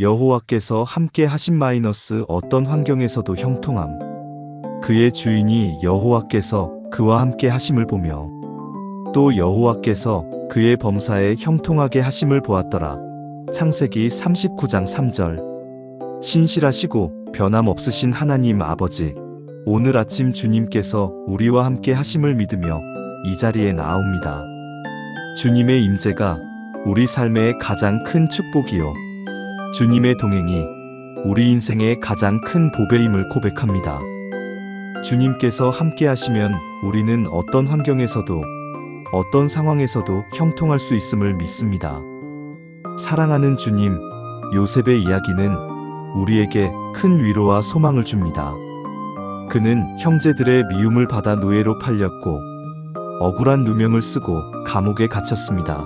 여호와께서 함께 하신 마이너스 어떤 환경에서도 형통함. 그의 주인이 여호와께서 그와 함께 하심을 보며 또 여호와께서 그의 범사에 형통하게 하심을 보았더라. 창세기 39장 3절. 신실하시고 변함없으신 하나님 아버지. 오늘 아침 주님께서 우리와 함께 하심을 믿으며 이 자리에 나옵니다. 주님의 임재가 우리 삶의 가장 큰 축복이요. 주님의 동행이 우리 인생의 가장 큰 보배임을 고백합니다. 주님께서 함께 하시면 우리는 어떤 환경에서도 어떤 상황에서도 형통할 수 있음을 믿습니다. 사랑하는 주님, 요셉의 이야기는 우리에게 큰 위로와 소망을 줍니다. 그는 형제들의 미움을 받아 노예로 팔렸고 억울한 누명을 쓰고 감옥에 갇혔습니다.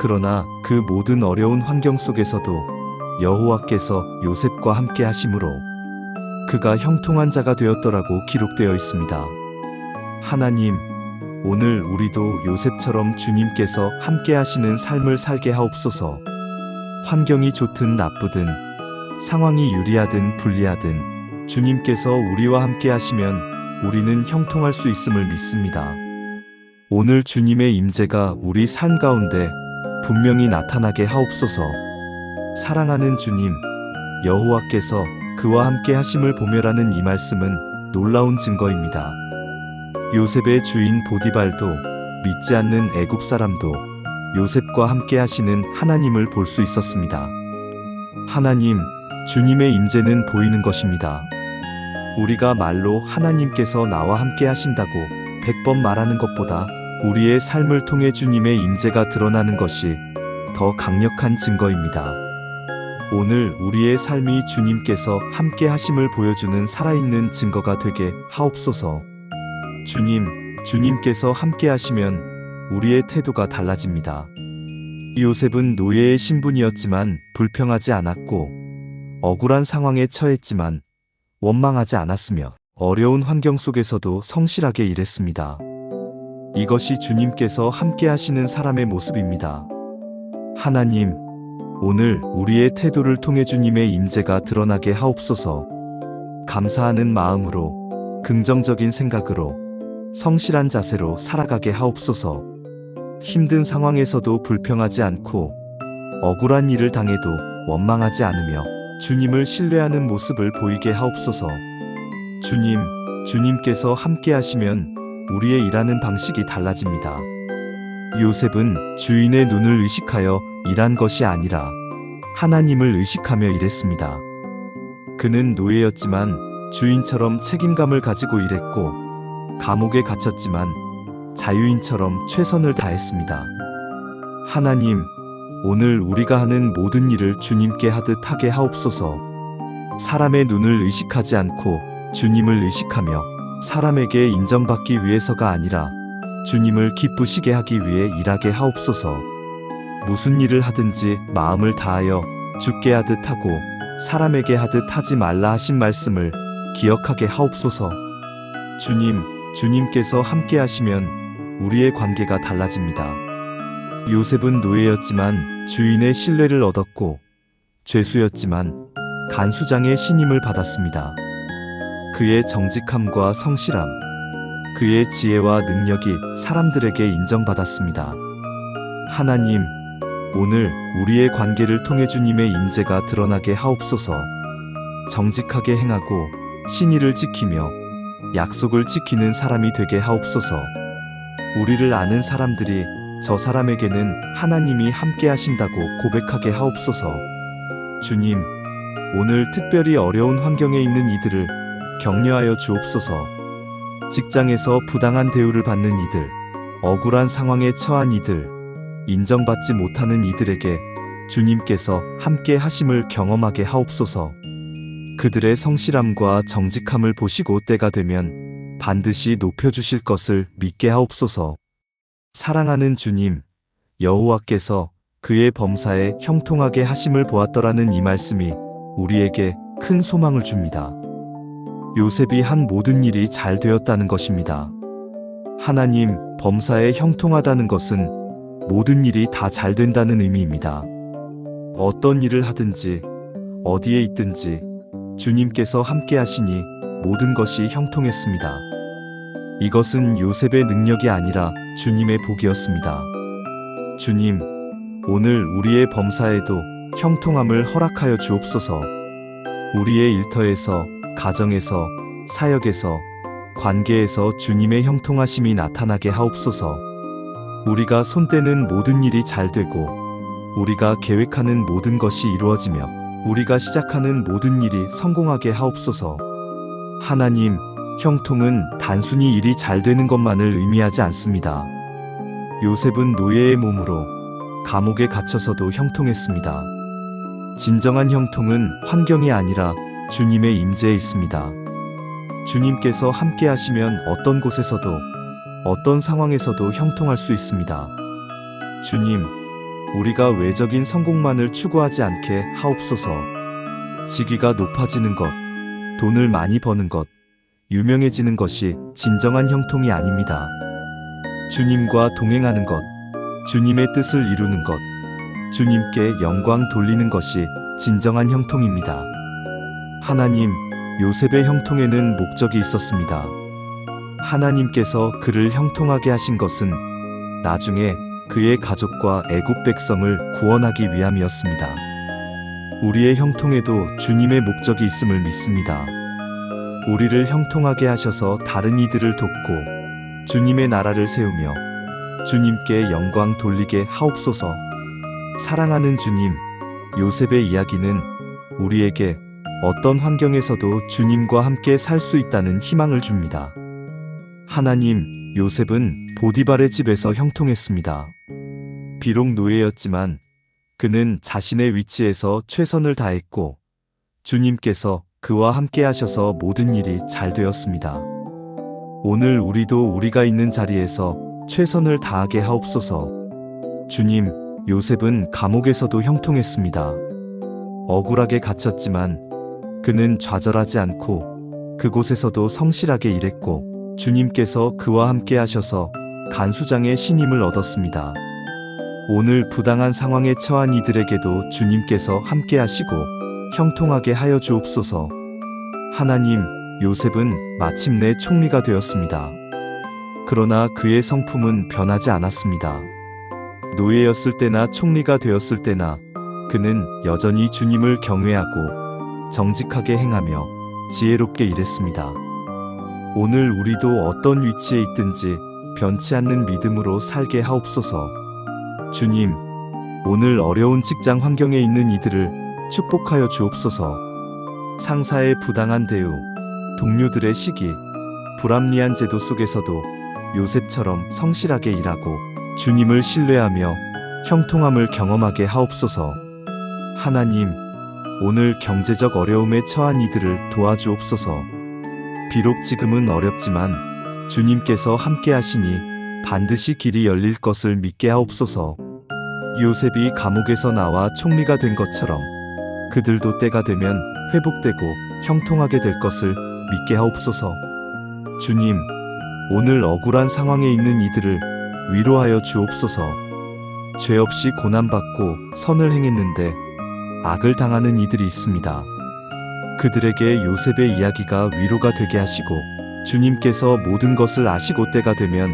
그러나 그 모든 어려운 환경 속에서도 여호와께서 요셉과 함께 하심으로 그가 형통한 자가 되었더라고 기록되어 있습니다. 하나님, 오늘 우리도 요셉처럼 주님께서 함께 하시는 삶을 살게 하옵소서. 환경이 좋든 나쁘든 상황이 유리하든 불리하든 주님께서 우리와 함께 하시면 우리는 형통할 수 있음을 믿습니다. 오늘 주님의 임재가 우리 삶 가운데 분명히 나타나게 하옵소서. 사랑하는 주님, 여호와께서 그와 함께 하심을 보며라는 이 말씀은 놀라운 증거입니다. 요셉의 주인 보디발도 믿지 않는 애굽 사람도 요셉과 함께 하시는 하나님을 볼 수 있었습니다. 하나님, 주님의 임재는 보이는 것입니다. 우리가 말로 하나님께서 나와 함께 하신다고 백번 말하는 것보다 우리의 삶을 통해 주님의 임재가 드러나는 것이 더 강력한 증거입니다. 오늘 우리의 삶이 주님께서 함께 하심을 보여주는 살아있는 증거가 되게 하옵소서. 주님, 주님께서 함께 하시면 우리의 태도가 달라집니다. 요셉은 노예의 신분이었지만 불평하지 않았고 억울한 상황에 처했지만 원망하지 않았으며 어려운 환경 속에서도 성실하게 일했습니다. 이것이 주님께서 함께 하시는 사람의 모습입니다. 하나님, 오늘 우리의 태도를 통해 주님의 임재가 드러나게 하옵소서. 감사하는 마음으로 긍정적인 생각으로 성실한 자세로 살아가게 하옵소서. 힘든 상황에서도 불평하지 않고 억울한 일을 당해도 원망하지 않으며 주님을 신뢰하는 모습을 보이게 하옵소서. 주님, 주님께서 함께 하시면 우리의 일하는 방식이 달라집니다. 요셉은 주인의 눈을 의식하여 일한 것이 아니라 하나님을 의식하며 일했습니다. 그는 노예였지만 주인처럼 책임감을 가지고 일했고 감옥에 갇혔지만 자유인처럼 최선을 다했습니다. 하나님, 오늘 우리가 하는 모든 일을 주님께 하듯 하게 하옵소서. 사람의 눈을 의식하지 않고 주님을 의식하며 사람에게 인정받기 위해서가 아니라 주님을 기쁘시게 하기 위해 일하게 하옵소서. 무슨 일을 하든지 마음을 다하여 죽게 하듯 하고 사람에게 하듯 하지 말라 하신 말씀을 기억하게 하옵소서. 주님, 주님께서 함께 하시면 우리의 관계가 달라집니다. 요셉은 노예였지만 주인의 신뢰를 얻었고 죄수였지만 간수장의 신임을 받았습니다. 그의 정직함과 성실함, 그의 지혜와 능력이 사람들에게 인정받았습니다. 하나님, 오늘 우리의 관계를 통해 주님의 임재가 드러나게 하옵소서. 정직하게 행하고 신의를 지키며 약속을 지키는 사람이 되게 하옵소서. 우리를 아는 사람들이 저 사람에게는 하나님이 함께 하신다고 고백하게 하옵소서. 주님, 오늘 특별히 어려운 환경에 있는 이들을 격려하여 주옵소서. 직장에서 부당한 대우를 받는 이들, 억울한 상황에 처한 이들, 인정받지 못하는 이들에게 주님께서 함께 하심을 경험하게 하옵소서. 그들의 성실함과 정직함을 보시고 때가 되면 반드시 높여주실 것을 믿게 하옵소서. 사랑하는 주님, 여호와께서 그의 범사에 형통하게 하심을 보았더라는 이 말씀이 우리에게 큰 소망을 줍니다. 요셉이 한 모든 일이 잘 되었다는 것입니다. 하나님, 범사에 형통하다는 것은 모든 일이 다 잘 된다는 의미입니다. 어떤 일을 하든지 어디에 있든지 주님께서 함께 하시니 모든 것이 형통했습니다. 이것은 요셉의 능력이 아니라 주님의 복이었습니다. 주님, 오늘 우리의 범사에도 형통함을 허락하여 주옵소서. 우리의 일터에서, 가정에서, 사역에서, 관계에서 주님의 형통하심이 나타나게 하옵소서. 우리가 손대는 모든 일이 잘 되고, 우리가 계획하는 모든 것이 이루어지며, 우리가 시작하는 모든 일이 성공하게 하옵소서. 하나님, 형통은 단순히 일이 잘 되는 것만을 의미하지 않습니다. 요셉은 노예의 몸으로 감옥에 갇혀서도 형통했습니다. 진정한 형통은 환경이 아니라 주님의 임재에 있습니다. 주님께서 함께 하시면 어떤 곳에서도 어떤 상황에서도 형통할 수 있습니다. 주님, 우리가 외적인 성공만을 추구하지 않게 하옵소서. 직위가 높아지는 것, 돈을 많이 버는 것, 유명해지는 것이 진정한 형통이 아닙니다. 주님과 동행하는 것, 주님의 뜻을 이루는 것, 주님께 영광 돌리는 것이 진정한 형통입니다. 하나님, 요셉의 형통에는 목적이 있었습니다. 하나님께서 그를 형통하게 하신 것은 나중에 그의 가족과 애굽 백성을 구원하기 위함이었습니다. 우리의 형통에도 주님의 목적이 있음을 믿습니다. 우리를 형통하게 하셔서 다른 이들을 돕고 주님의 나라를 세우며 주님께 영광 돌리게 하옵소서. 사랑하는 주님, 요셉의 이야기는 우리에게 어떤 환경에서도 주님과 함께 살 수 있다는 희망을 줍니다. 하나님, 요셉은 보디발의 집에서 형통했습니다. 비록 노예였지만 그는 자신의 위치에서 최선을 다했고 주님께서 그와 함께 하셔서 모든 일이 잘 되었습니다. 오늘 우리도 우리가 있는 자리에서 최선을 다하게 하옵소서. 주님, 요셉은 감옥에서도 형통했습니다. 억울하게 갇혔지만 그는 좌절하지 않고 그곳에서도 성실하게 일했고 주님께서 그와 함께 하셔서 간수장의 신임을 얻었습니다. 오늘 부당한 상황에 처한 이들에게도 주님께서 함께 하시고 형통하게 하여 주옵소서. 하나님, 요셉은 마침내 총리가 되었습니다. 그러나 그의 성품은 변하지 않았습니다. 노예였을 때나 총리가 되었을 때나 그는 여전히 주님을 경외하고 정직하게 행하며 지혜롭게 일했습니다. 오늘 우리도 어떤 위치에 있든지 변치 않는 믿음으로 살게 하옵소서. 주님, 오늘 어려운 직장 환경에 있는 이들을 축복하여 주옵소서. 상사의 부당한 대우, 동료들의 시기, 불합리한 제도 속에서도 요셉처럼 성실하게 일하고 주님을 신뢰하며 형통함을 경험하게 하옵소서. 하나님, 오늘 경제적 어려움에 처한 이들을 도와주옵소서. 비록 지금은 어렵지만 주님께서 함께 하시니 반드시 길이 열릴 것을 믿게 하옵소서. 요셉이 감옥에서 나와 총리가 된 것처럼 그들도 때가 되면 회복되고 형통하게 될 것을 믿게 하옵소서. 주님, 오늘 억울한 상황에 있는 이들을 위로하여 주옵소서. 죄 없이 고난받고 선을 행했는데 악을 당하는 이들이 있습니다. 그들에게 요셉의 이야기가 위로가 되게 하시고 주님께서 모든 것을 아시고 때가 되면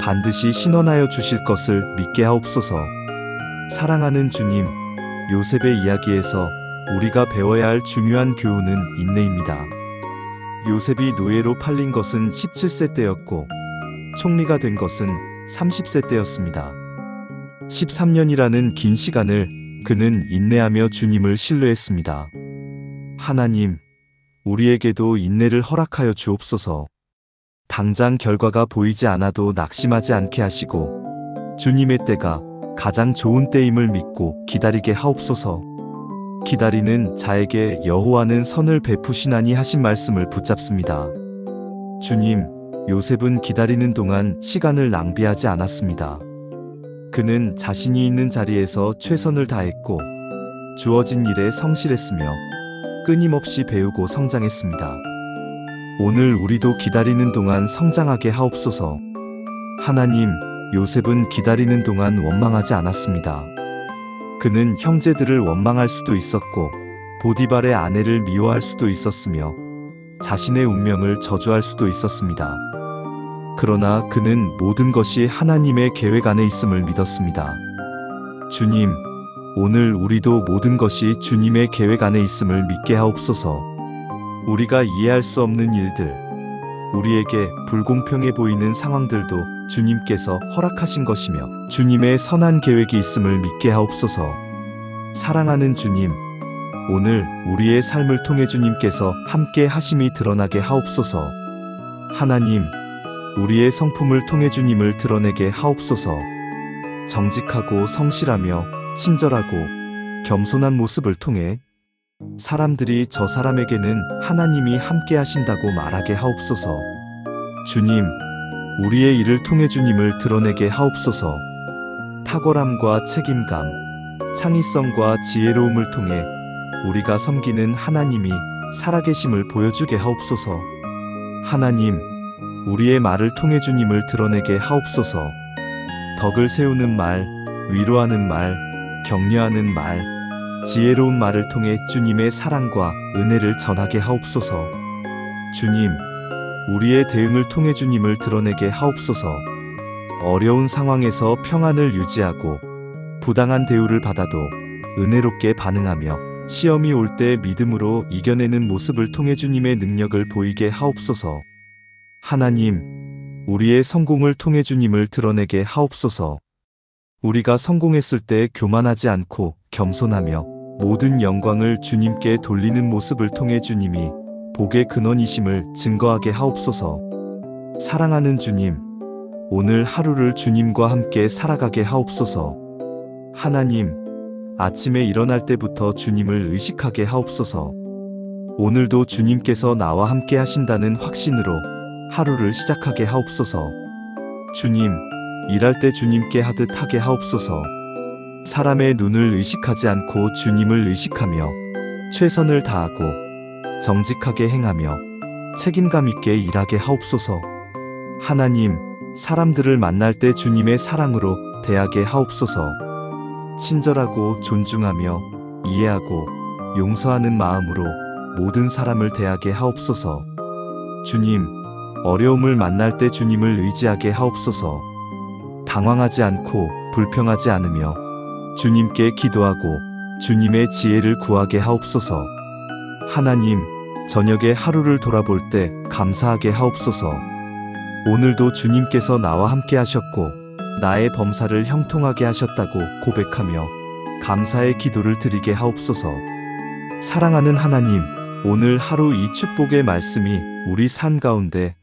반드시 신원하여 주실 것을 믿게 하옵소서. 사랑하는 주님, 요셉의 이야기에서 우리가 배워야 할 중요한 교훈은 인내입니다. 요셉이 노예로 팔린 것은 17세 때였고 총리가 된 것은 30세 때였습니다. 13년이라는 긴 시간을 그는 인내하며 주님을 신뢰했습니다. 하나님, 우리에게도 인내를 허락하여 주옵소서. 당장 결과가 보이지 않아도 낙심하지 않게 하시고 주님의 때가 가장 좋은 때임을 믿고 기다리게 하옵소서. 기다리는 자에게 여호와는 선을 베푸시나니 하신 말씀을 붙잡습니다. 주님, 요셉은 기다리는 동안 시간을 낭비하지 않았습니다. 그는 자신이 있는 자리에서 최선을 다했고 주어진 일에 성실했으며 끊임없이 배우고 성장했습니다. 오늘 우리도 기다리는 동안 성장하게 하옵소서. 하나님, 요셉은 기다리는 동안 원망하지 않았습니다. 그는 형제들을 원망할 수도 있었고 보디발의 아내를 미워할 수도 있었으며 자신의 운명을 저주할 수도 있었습니다. 그러나 그는 모든 것이 하나님의 계획 안에 있음을 믿었습니다. 주님, 오늘 우리도 모든 것이 주님의 계획 안에 있음을 믿게 하옵소서. 우리가 이해할 수 없는 일들, 우리에게 불공평해 보이는 상황들도 주님께서 허락하신 것이며 주님의 선한 계획이 있음을 믿게 하옵소서. 사랑하는 주님, 오늘 우리의 삶을 통해 주님께서 함께 하심이 드러나게 하옵소서. 하나님, 우리의 성품을 통해 주님을 드러내게 하옵소서. 정직하고 성실하며 친절하고 겸손한 모습을 통해 사람들이 저 사람에게는 하나님이 함께 하신다고 말하게 하옵소서. 주님, 우리의 일을 통해 주님을 드러내게 하옵소서. 탁월함과 책임감, 창의성과 지혜로움을 통해 우리가 섬기는 하나님이 살아계심을 보여주게 하옵소서. 하나님, 우리의 말을 통해 주님을 드러내게 하옵소서. 덕을 세우는 말, 위로하는 말, 격려하는 말, 지혜로운 말을 통해 주님의 사랑과 은혜를 전하게 하옵소서. 주님, 우리의 대응을 통해 주님을 드러내게 하옵소서. 어려운 상황에서 평안을 유지하고 부당한 대우를 받아도 은혜롭게 반응하며 시험이 올 때 믿음으로 이겨내는 모습을 통해 주님의 능력을 보이게 하옵소서. 하나님, 우리의 성공을 통해 주님을 드러내게 하옵소서. 우리가 성공했을 때 교만하지 않고 겸손하며 모든 영광을 주님께 돌리는 모습을 통해 주님이 복의 근원이심을 증거하게 하옵소서. 사랑하는 주님, 오늘 하루를 주님과 함께 살아가게 하옵소서. 하나님, 아침에 일어날 때부터 주님을 의식하게 하옵소서. 오늘도 주님께서 나와 함께 하신다는 확신으로 하루를 시작하게 하옵소서. 주님, 일할 때 주님께 하듯 하게 하옵소서. 사람의 눈을 의식하지 않고 주님을 의식하며 최선을 다하고 정직하게 행하며 책임감 있게 일하게 하옵소서. 하나님, 사람들을 만날 때 주님의 사랑으로 대하게 하옵소서. 친절하고 존중하며 이해하고 용서하는 마음으로 모든 사람을 대하게 하옵소서. 주님, 어려움을 만날 때 주님을 의지하게 하옵소서. 당황하지 않고 불평하지 않으며 주님께 기도하고 주님의 지혜를 구하게 하옵소서. 하나님, 저녁에 하루를 돌아볼 때 감사하게 하옵소서. 오늘도 주님께서 나와 함께 하셨고 나의 범사를 형통하게 하셨다고 고백하며 감사의 기도를 드리게 하옵소서. 사랑하는 하나님, 오늘 하루 이 축복의 말씀이 우리 삶 가운데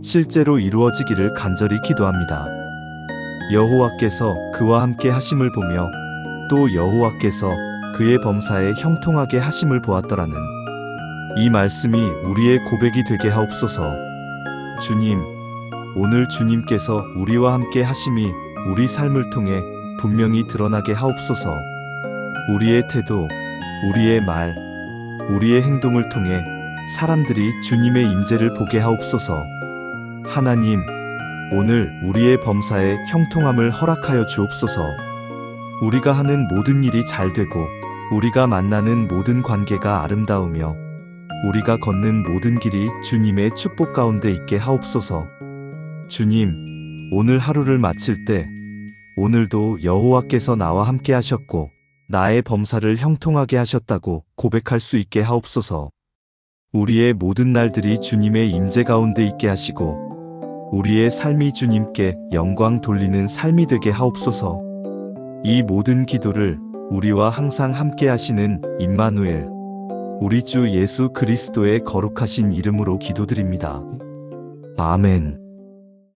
실제로 이루어지기를 간절히 기도합니다. 여호와께서 그와 함께 하심을 보며 또 여호와께서 그의 범사에 형통하게 하심을 보았더라는 이 말씀이 우리의 고백이 되게 하옵소서. 주님, 오늘 주님께서 우리와 함께 하심이 우리 삶을 통해 분명히 드러나게 하옵소서. 우리의 태도, 우리의 말, 우리의 행동을 통해 사람들이 주님의 임재를 보게 하옵소서. 하나님, 오늘 우리의 범사에 형통함을 허락하여 주옵소서. 우리가 하는 모든 일이 잘 되고 우리가 만나는 모든 관계가 아름다우며 우리가 걷는 모든 길이 주님의 축복 가운데 있게 하옵소서. 주님, 오늘 하루를 마칠 때 오늘도 여호와께서 나와 함께 하셨고 나의 범사를 형통하게 하셨다고 고백할 수 있게 하옵소서. 우리의 모든 날들이 주님의 임재 가운데 있게 하시고 우리의 삶이 주님께 영광 돌리는 삶이 되게 하옵소서. 이 모든 기도를 우리와 항상 함께 하시는 임마누엘 우리 주 예수 그리스도의 거룩하신 이름으로 기도드립니다. 아멘.